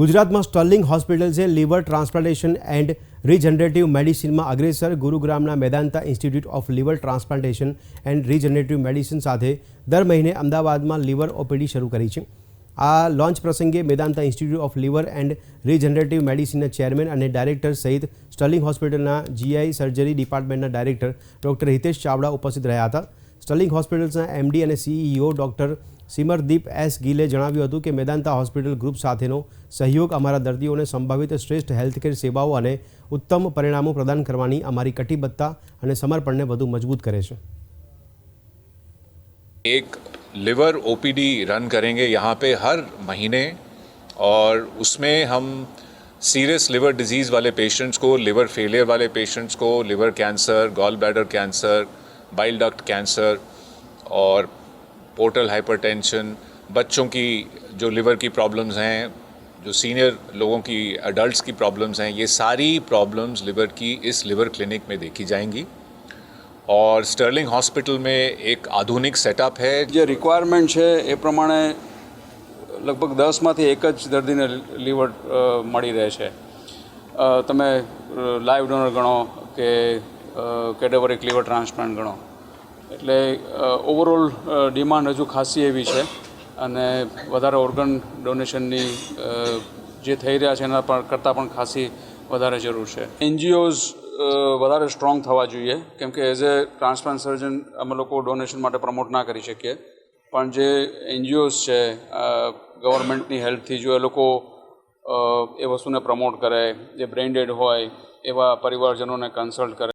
ગુજરાતમાં Sterling hospital છે liver transplantation and regenerative મેડિસિનમાં અગ્રેસર ગુરુગ્રામના Medanta institute of liver transplantation and regenerative medicine સાથે દર મહિને અમદાવાદમાં લીવર ઓપીડી શરૂ કરી છે આ લોન્ચ પ્રસંગે Medanta institute of liver and regenerative મેડિસિનના chairman અને ડાયરેક્ટર સહિત સ્ટર્લિંગ હોસ્પિટલના જીઆઈ સર્જરી ડિપાર્ટમેન્ટના ડાયરેક્ટર ડૉક્ટર હિતેશ ચાવડા ઉપસ્થિત રહ્યા હતા स्टेलिंग हॉस्पिटल्स ने एमडी एंड सीईओ डॉ सिमरदीप एस गीले જણાવ્યું હતું કે મેદાનતા હોસ્પિટલ ગ્રુપ સાથેનો સહયોગ અમારા દર્દીઓને સંભવિત શ્રેષ્ઠ હેલ્થકેર સેવાઓ અને ઉત્તમ પરિણામો પ્રદાન કરવાની અમારી કટિબદ્ધતા અને સમર્પણને વધુ મજબૂત કરે છે એક liver ओपीडी રન karenge यहां पे हर महीने और उसमें हम सीरियस लिवर डिजीज वाले पेशेंट्स को लिवर फेलियर वाले पेशेंट्स को liver cancer gall bladder cancer bile duct cancer और पोर्टल हाइपरटेंशन बच्चों की जो लिवर की प्रॉब्लम्स हैं जो सीनियर लोगों की अडल्ट की प्रॉब्लम्स हैं ये सारी प्रॉब्लम्स लिवर की इस लिवर क्लिनिक में देखी जाएंगी और स्टर्लिंग हॉस्पिटल में एक आधुनिक सेटअप है जो રિક્વાયરમેન્ટ है ये प्रमाण लगभग दस એક एक दर्दी ने लीवर मड़ी रहे ते लाइव डोनर गणो के કેટેવરિક લીવર ટ્રાન્સપ્લાન્ટ ગણો એટલે ઓવરઓલ ડિમાન્ડ હજુ ખાસી એવી છે અને વધારે ઓર્ગન ડોનેશનની જે થઈ રહ્યા છે એના પણ કરતાં પણ ખાસી વધારે જરૂર છે એનજીઓઝ વધારે સ્ટ્રોંગ થવા જોઈએ કેમ કે એઝ એ ટ્રાન્સપ્લાન્ટ સર્જન અમે લોકો ડોનેશન માટે પ્રમોટ ના કરી શકીએ પણ જે એનજીઓઝ છે ગવર્મેન્ટની હેલ્પથી જો એ લોકો એ વસ્તુને પ્રમોટ કરે જે બ્રેન્ડેડ હોય એવા પરિવારજનોને કન્સલ્ટ કરે